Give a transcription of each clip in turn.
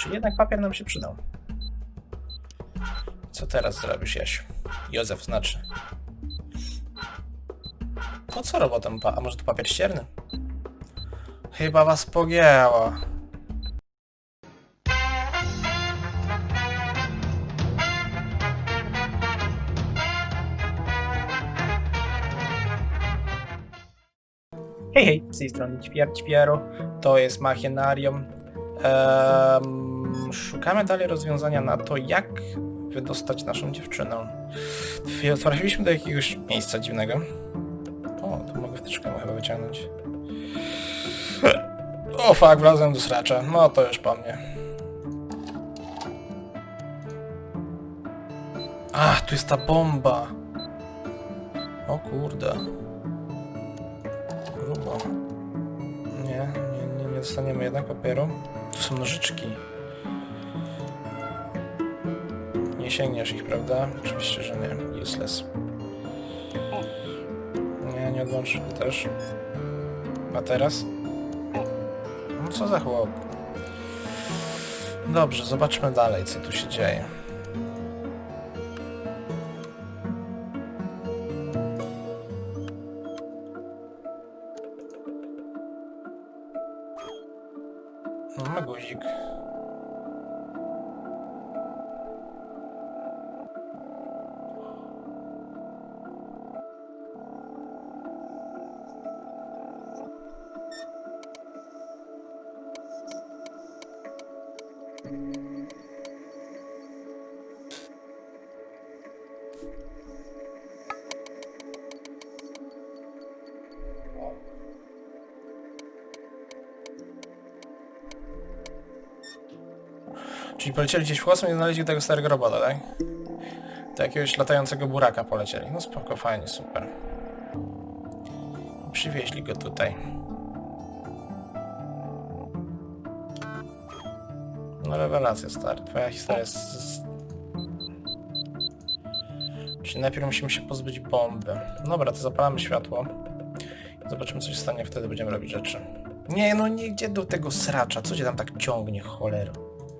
Czy jednak papier nam się przydał? Co teraz zrobisz, Jasiu? Józef znaczy. Po co robotem pa... A może to papier ścierny? Chyba was pogięło. Hej, hej, z tej strony Ćwiar to jest Machinarium. Szukamy dalej rozwiązania na to, jak wydostać naszą dziewczynę. Trafiliśmy do jakiegoś miejsca dziwnego. O, tu mogę wtyczkę chyba wyciągnąć. O fuck, wlazłem do sracza. No to już po mnie. Ach, tu jest ta bomba. O kurde. Grubo. Dostaniemy jednak papieru. Tu są nożyczki. Nie sięgniesz ich, prawda? Oczywiście, że nie. Useless. Nie, nie odłączysz go też. A teraz? No co za chłop. Dobrze, zobaczmy dalej, co tu się dzieje. Czyli polecieli gdzieś w kosmos i znaleźli tego starego robota, tak? Do jakiegoś latającego buraka polecieli. No spoko, fajnie, super. Przywieźli go tutaj. No rewelacja, stary. Twoja historia jest... Czyli najpierw musimy się pozbyć bomby. Dobra, to zapalamy światło. Zobaczymy, co się stanie, wtedy będziemy robić rzeczy. Nie, no nie gdzie do tego sracza. Co cię tam tak ciągnie, cholero?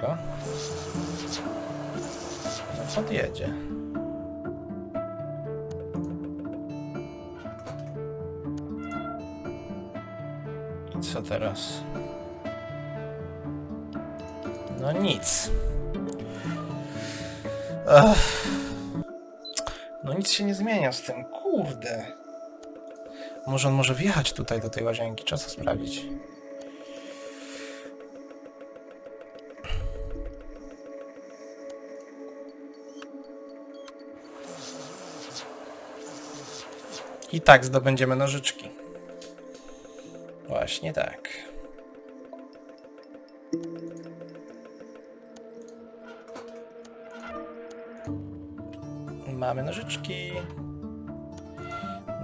tak blisko. No. I co teraz? No nic. No nic się nie zmienia z tym, kurde. Może on może wjechać tutaj do tej łazienki, trzeba sprawdzić. I tak zdobędziemy nożyczki. Właśnie tak. Mamy nożyczki.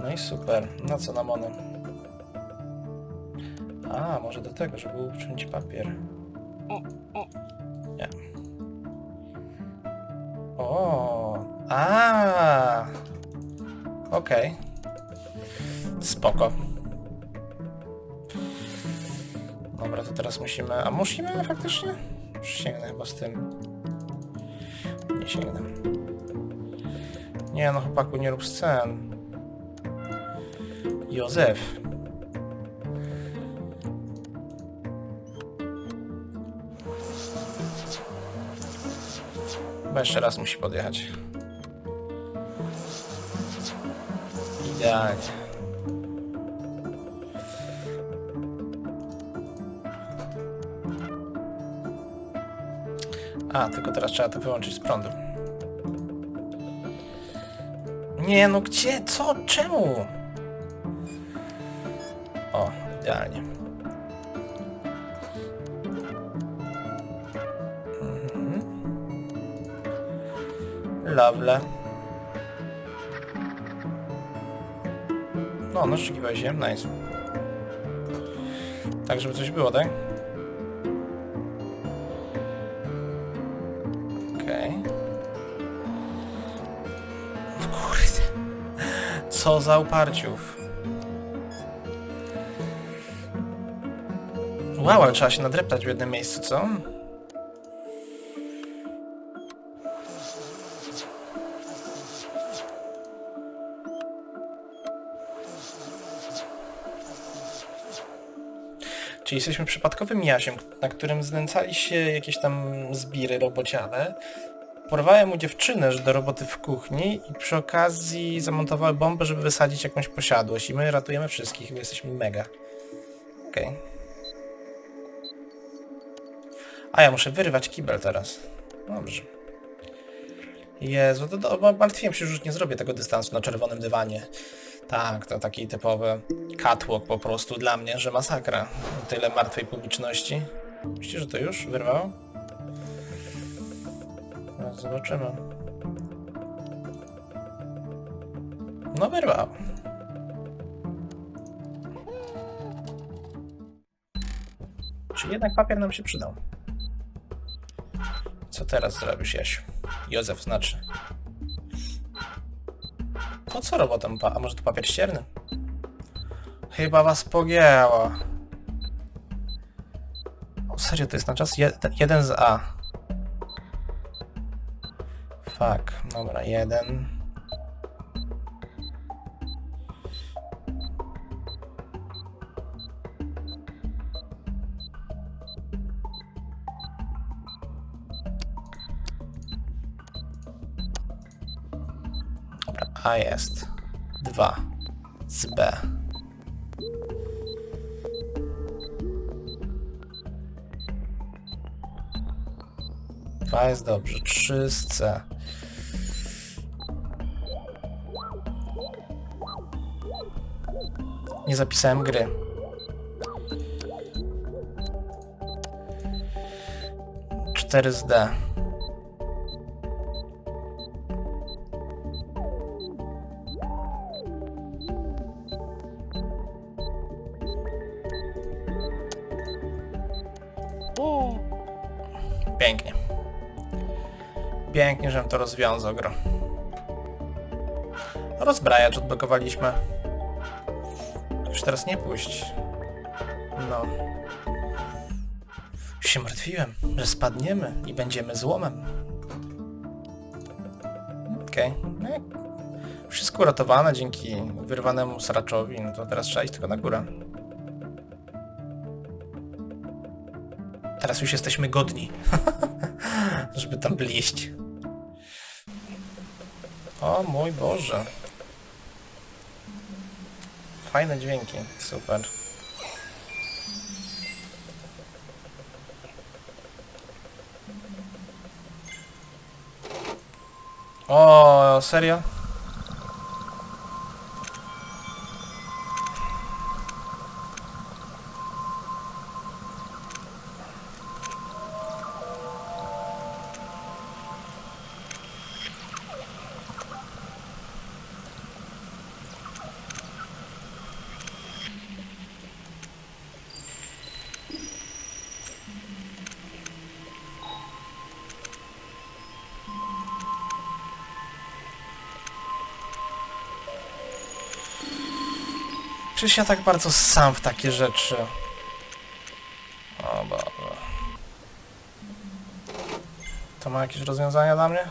No i super. Na co nam one? A, może do tego, żeby uciąć papier. Nie. O, a, okej. Spoko. Dobra, to teraz musimy... A musimy faktycznie? Już sięgnę chyba z tym. Nie sięgnę. Nie no, chłopaku, nie rób scen. Józef. Chyba jeszcze raz musi podjechać. Idealnie. A, tylko teraz trzeba to wyłączyć z prądu. Nie, no gdzie? Co? Czemu? O, idealnie. Mhm. Lovely. No, No, naszukiwaj się, nice. Tak, żeby coś było, tak? Co za uparciów. Wow, ale trzeba się nadreptać w jednym miejscu, co? Czyli jesteśmy przypadkowym Jasiem, na którym znęcali się jakieś tam zbiry robociane. Porwały mu dziewczynę do roboty w kuchni i przy okazji zamontowały bombę, żeby wysadzić jakąś posiadłość. I my ratujemy wszystkich, bo jesteśmy mega. Okej. A ja muszę wyrywać kibel teraz. Dobrze. Jezu, to, bo martwiłem się, że już nie zrobię tego dystansu na czerwonym dywanie. Tak, to taki typowy catwalk po prostu dla mnie, że masakra. Tyle martwej publiczności. Myślicie, że to już wyrwało? No, zobaczymy. No wyrwało. Czy jednak papier nam się przydał? Co teraz zrobisz, Jasiu? Józef znaczy. Po co robotem? A może to papier ścierny? Chyba was pogięło. O, serio, to jest na czas je jeden z A. Fuck, dobra, jeden. Dobra, A jest. Dwa. Z B. Dwa jest dobrze. Trzy z C. Nie zapisałem gry. Cztery z D. Pięknie. Pięknie, żem to rozwiązał, gro. Rozbrajacz odblokowaliśmy. Teraz nie puść. No. Już się martwiłem, że spadniemy i będziemy złomem. Okej. No jak Wszystko uratowane dzięki wyrwanemu sraczowi, no to teraz trzeba iść tylko na górę. Teraz już jesteśmy godni, żeby tam bliść. O mój Boże. Fajne dźwięki, super. O, serio? Przecież ja tak bardzo sam w takie rzeczy. O Boże. To ma jakieś rozwiązania dla mnie?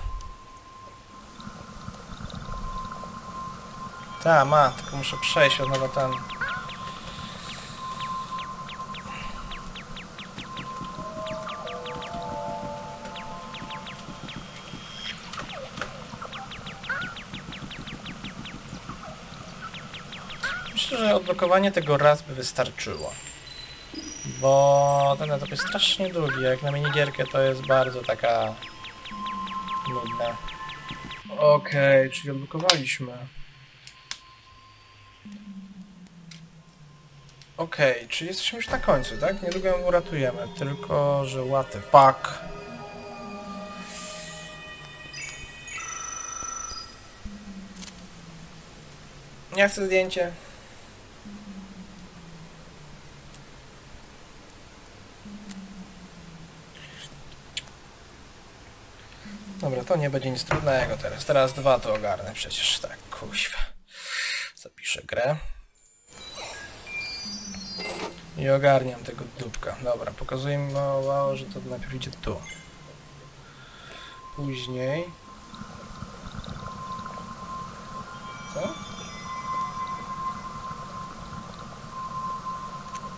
Tak, ma, tylko muszę przejść od nowa ten. odblokowanie tego raz by wystarczyło. Bo ten etap jest strasznie długi, jak na minigierkę to jest bardzo taka nudna. Okej, okay, czyli odblokowaliśmy. Okej, okay, czyli jesteśmy już na końcu, tak? Niedługo ją uratujemy, tylko że łaty. Pak. Ja chcę zdjęcie. Dobra, to nie będzie nic trudnego teraz. Teraz dwa to ogarnę przecież. Tak, kuźwa. Zapiszę grę. I ogarniam tego dupka. Dobra, pokazuje mi mało, że to najpierw idzie tu. Później... Co?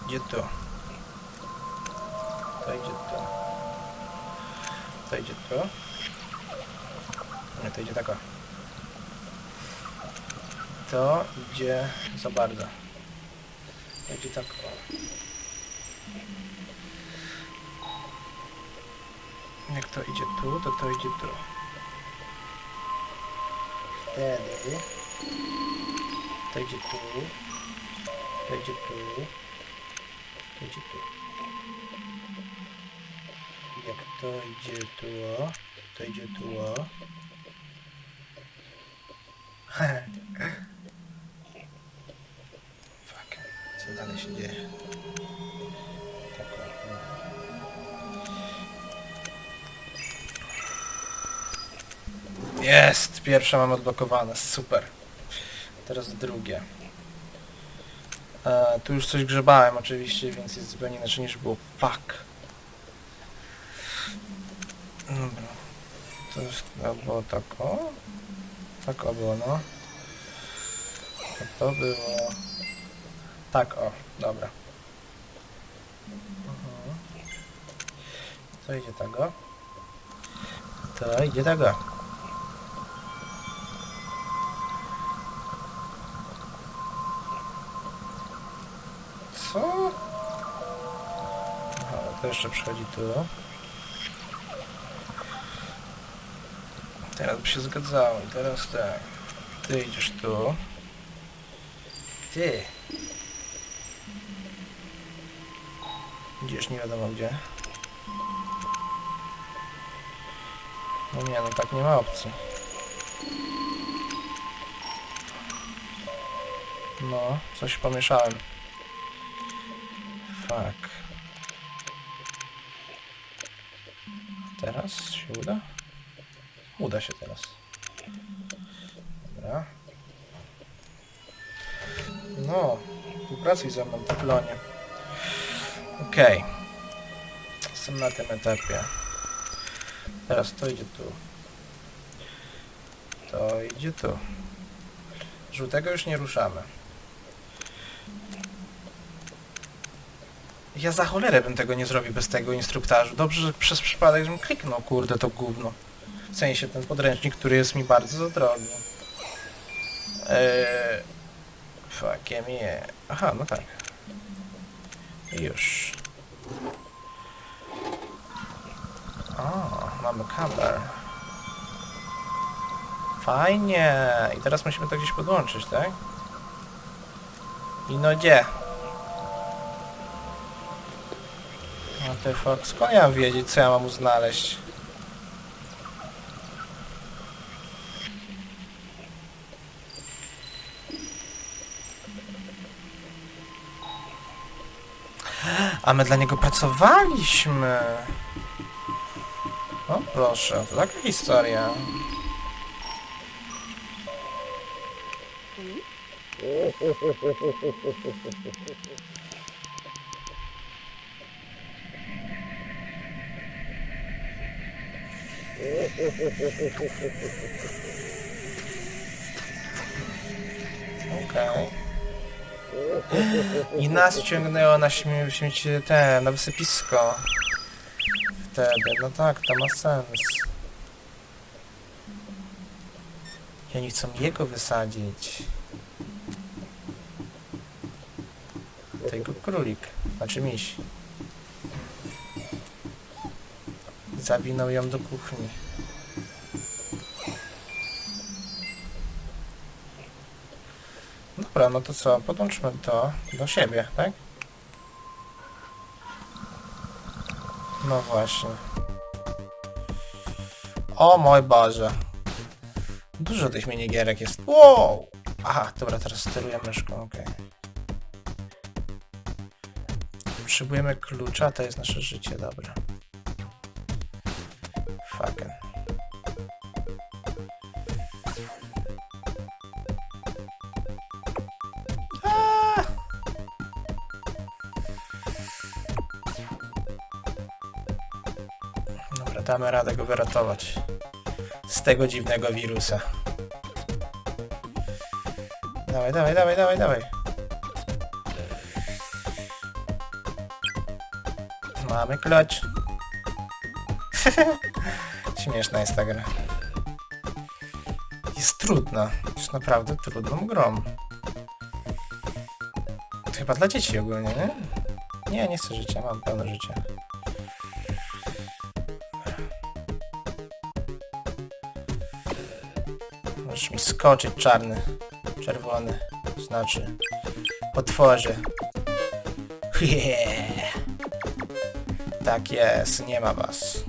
Idzie tu. To idzie tu. To idzie tu. Nie, to idzie tak o. To idzie za bardzo. To idzie tak o. Jak to idzie tu, to to idzie tu. Wtedy to idzie tu, to idzie tu, to idzie tu. Jak to idzie tu, to idzie tu. Fuck, co dalej się dzieje? Jest! Pierwsze mam odblokowane, super. Teraz drugie. E, tu już coś grzebałem oczywiście, więc jest zupełnie inaczej niż było. Fuck. Dobra. To to było tak o. Tak o było, no. A to było... Tak o, dobra. Mhm. To idzie tego. To idzie tego. Co? Aha, to jeszcze przychodzi tu. Teraz by się zgadzało. I teraz tak. Ty idziesz tu. Ty. Idziesz nie wiadomo gdzie. No nie, no tak nie ma opcji. No, coś pomieszałem. Fuck. Teraz się uda? Uda się teraz. Dobra. No, współpracuj ze mną, Teflonie. Okej. Jestem na tym etapie. Teraz to idzie tu. To idzie tu. Żółtego już nie ruszamy. Ja za cholerę bym tego nie zrobił bez tego instruktażu. Dobrze, że przez przypadek żebym kliknął, kurde, to gówno. Sensie ten podręcznik, który jest mi bardzo drogi. Eee... Fuck, ja mnie... Aha, no tak. Już. O, mamy kabel. Fajnie. I teraz musimy to gdzieś podłączyć, tak? I no gdzie? No ty fuck, skąd ja mam wiedzieć, co ja mam znaleźć? A my dla niego pracowaliśmy. O proszę, to taka historia. Okej. I nas ciągnęło na śmie śmieci te, na wysypisko. Wtedy, no tak, to ma sens. I oni chcą jego wysadzić. Tego królik, znaczy miś. Zawinął ją do kuchni. Dobra, no to co, podłączmy to do siebie, tak? No właśnie. O mój Boże. Dużo tych minigierek jest. Wow! Aha, dobra, teraz steruję myszką, okej. Potrzebujemy klucza, to jest nasze życie, dobra. Damy radę go wyratować z tego dziwnego wirusa. Dawaj, dawaj, dawaj, dawaj, dawaj. Mamy klucz. Śmieszna jest ta gra. Jest trudna. Jest naprawdę trudną grą. To chyba dla dzieci ogólnie, nie? Nie, nie chcę życia, mam pełne życie. Możesz mi skoczyć czarny, czerwony, znaczy potworze. Yeah. Tak jest, nie ma was.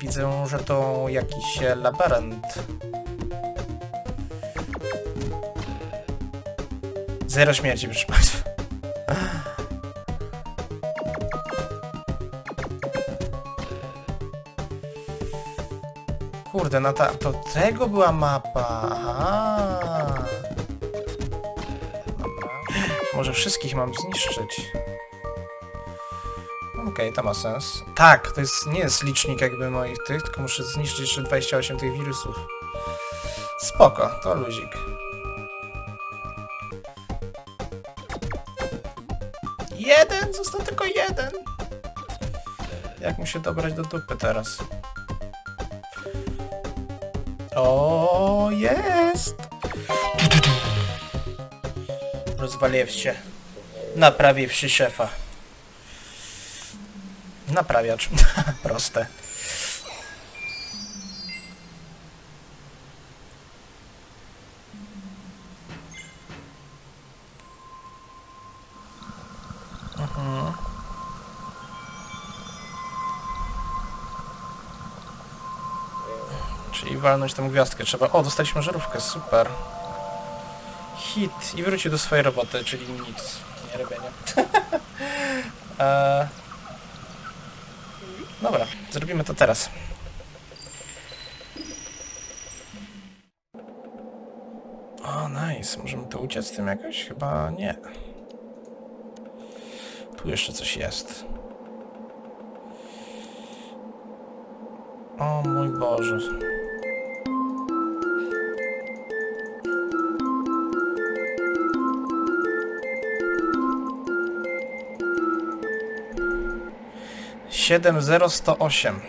Widzę, że to jakiś labirynt. Zero śmierci, proszę państwa. Kurde, no ta, to tego była mapa. Aha. Może wszystkich mam zniszczyć. Okej, to ma sens. Tak, to jest, nie jest licznik jakby moich tych, tylko muszę zniszczyć jeszcze 28 tych wirusów. Spoko, to luzik. Jeden! Został tylko jeden! Jak mu się dobrać do dupy teraz? O, jest! Rozwaliwszy. Naprawiwszy szefa. Naprawiacz. Proste. Mhm. Walnąć tą gwiazdkę trzeba. O, dostaliśmy żarówkę, super. Hit. I wrócił do swojej roboty, czyli nic. Nie robienia. eee... Dobra, zrobimy to teraz. O, nice. Możemy to uciec tym jakoś? Chyba nie. Tu jeszcze coś jest. O mój Boże. Siedem zero sto osiem.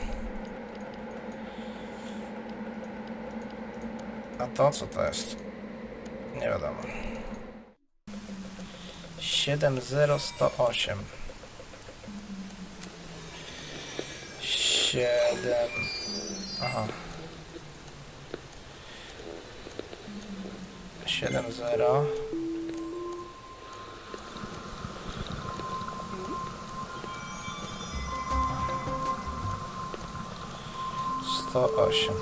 A to co to jest? Nie wiadomo. Siedem zero sto osiem. Siedem. Aha. Siedem zero. Sto osiem.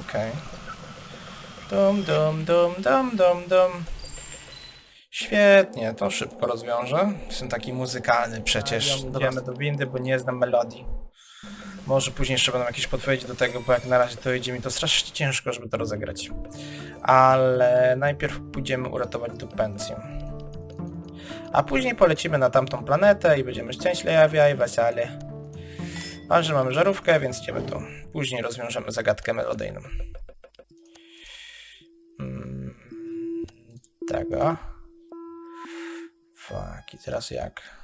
Okej. Dum, dum, dum, dum, dum, dum. Świetnie, to szybko rozwiążę. Jestem taki muzykalny przecież. Idziemy do windy, bo nie znam melodii. Może później jeszcze będą jakieś podpowiedzi do tego, bo jak na razie to idzie mi to strasznie ciężko, żeby to rozegrać. Ale najpierw pójdziemy uratować dupencję. A później polecimy na tamtą planetę i będziemy szczęśliwi i weseli. Ale że mamy żarówkę, więc idziemy tu. Później rozwiążemy zagadkę melodyjną. Mm, tego. Fuck, i teraz jak?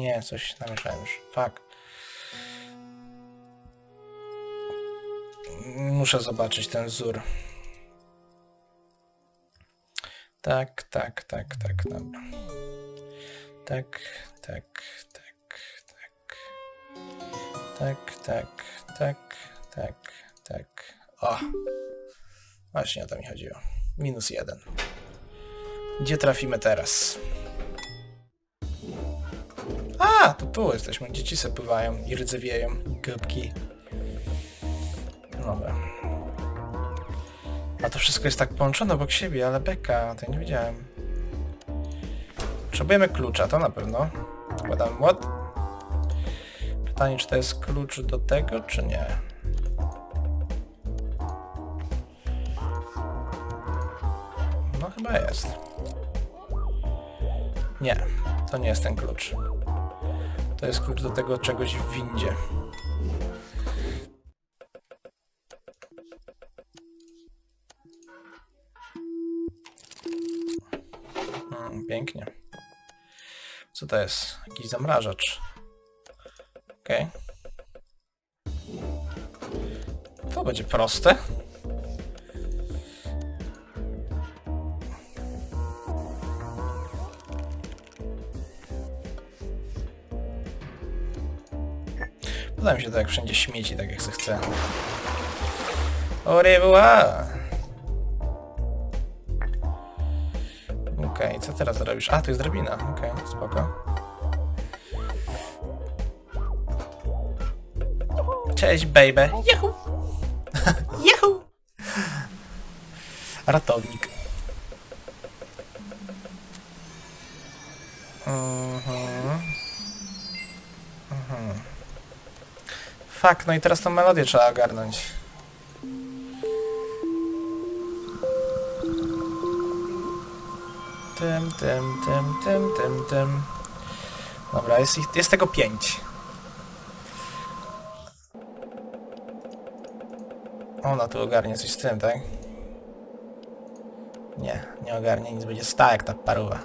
Nie, coś namieszałem już. Fuck. Muszę zobaczyć ten wzór. Tak, tak, tak, tak, dobra. Tak, tak, tak, tak. Tak, tak, tak, Tak, tak. O! Właśnie o to mi chodziło. Minus jeden. Gdzie trafimy teraz? A, to tu jesteśmy. Dzieci se pływają i rdzewieją. Gubki. Dobra. A to wszystko jest tak połączone obok siebie, ale beka, to ja nie wiedziałem. Potrzebujemy klucza, to na pewno. Wkładamy młot. Pytanie, czy to jest klucz do tego, czy nie? No chyba jest. Nie, to nie jest ten klucz. To jest klucz do tego czegoś w windzie. Mm, pięknie. Co to jest? Jakiś zamrażacz. Okej. To będzie proste. Się to, jak wszędzie śmieci, tak jak se chce. Revoir! Okej, co teraz robisz? A, tu jest drabina. Okej, spoko. Cześć, baby. Juhu! Juhu! Ratownik. Mhm. Fuck, no i teraz tą melodię trzeba ogarnąć. Tym, tym, tym, tym, tym, tym. Dobra, jest, ich- jest tego pięć. Ona tu ogarnie coś z tym, tak? Nie, nie ogarnie, nic będzie stała jak ta paruwa.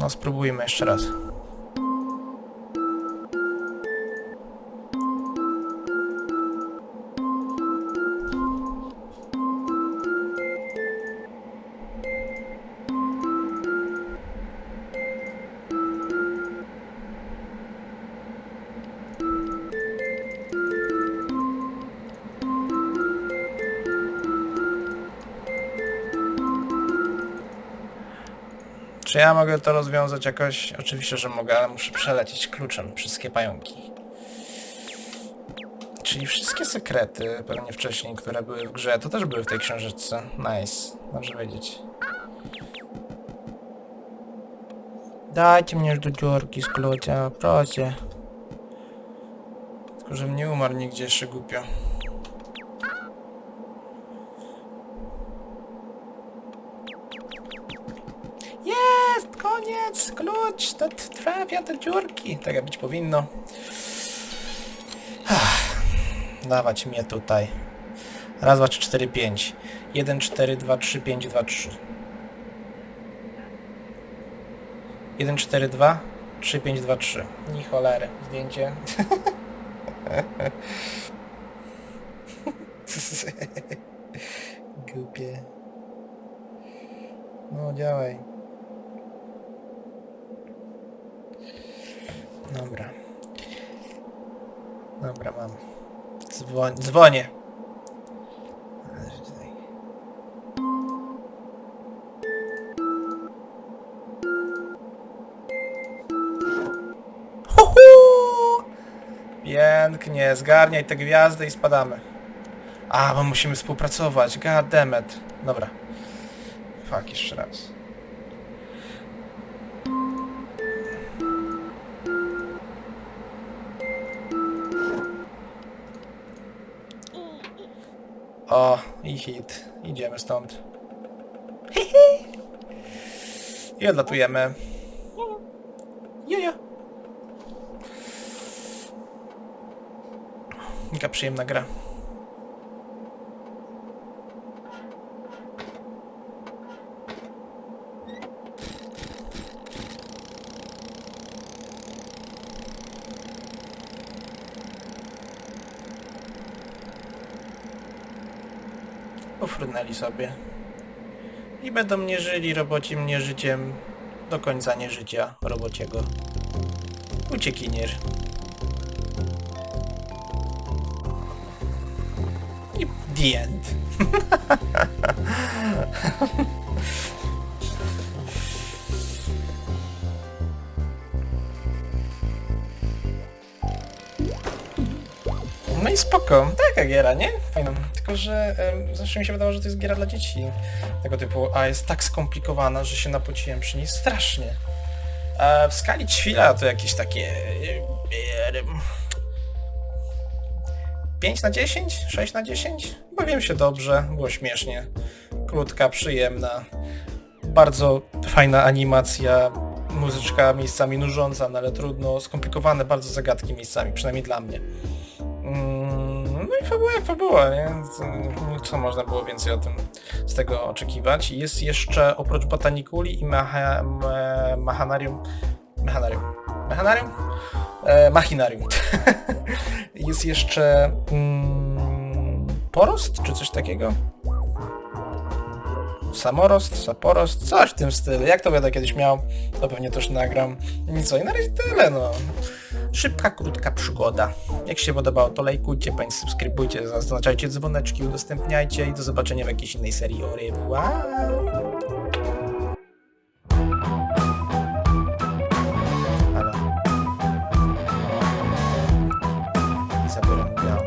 No spróbujmy jeszcze raz. Czy ja mogę to rozwiązać jakoś? Oczywiście, że mogę, ale muszę przelecieć kluczem wszystkie pająki. Czyli wszystkie sekrety, pewnie wcześniej, które były w grze, to też były w tej książeczce. Nice. Dobrze wiedzieć. Dajcie mnie już do dziurki z klucza, proszę. Tylko, żebym nie umarł nigdzie jeszcze głupio. Dziurki. Tak jak być powinno. Ach, Dawać mnie tutaj. Raz, dwa, trzy, cztery, pięć. Jeden, cztery, dwa, trzy, pięć, dwa, trzy. Jeden, cztery, dwa, trzy, pięć, dwa, trzy. Ni cholery. Zdjęcie. Głupie. No, działaj. Dobra. Dobra, mam. Dzwoń, dzwonię. Huhu! Pięknie, zgarniaj te gwiazdy i spadamy. A, bo musimy współpracować. God damn it. Dobra. Fuck, jeszcze raz. O, i hit. Idziemy stąd. I odlatujemy. Jojo. Jaka przyjemna gra. Sobie. I będą mnie żyli robocim nieżyciem do końca nieżycia robociego. Uciekinier. The end. No i spoko, taka giera, nie? Fajna. Tylko, że em, zawsze mi się wydawało, że to jest giera dla dzieci. Tego typu, a jest tak skomplikowana, że się napociłem przy niej strasznie. A w skali ćwila to jakieś takie... e, em, 5 na 10? 6 na 10? Bawiłem się dobrze, było śmiesznie. Krótka, przyjemna. Bardzo fajna animacja, muzyczka miejscami nużąca, no ale trudno, skomplikowane bardzo zagadki miejscami, przynajmniej dla mnie. Mm, No i fabuła jak fabuła, nie? Co- Co można było więcej o tym z tego oczekiwać? Jest jeszcze oprócz Botaniculi i mecha, me. Mechanarium? Mechanarium? E, machinarium. Jest jeszcze mm, porost, czy coś takiego? Samorost, saporost, coś w tym stylu. Jak to będę kiedyś miał, to pewnie też nagram. I co, i na razie tyle, no. Szybka, krótka przygoda. Jak się podobało, to lajkujcie, państwo subskrybujcie, zaznaczajcie dzwoneczki, udostępniajcie i do zobaczenia w jakiejś innej serii. Zabiorę mu białą.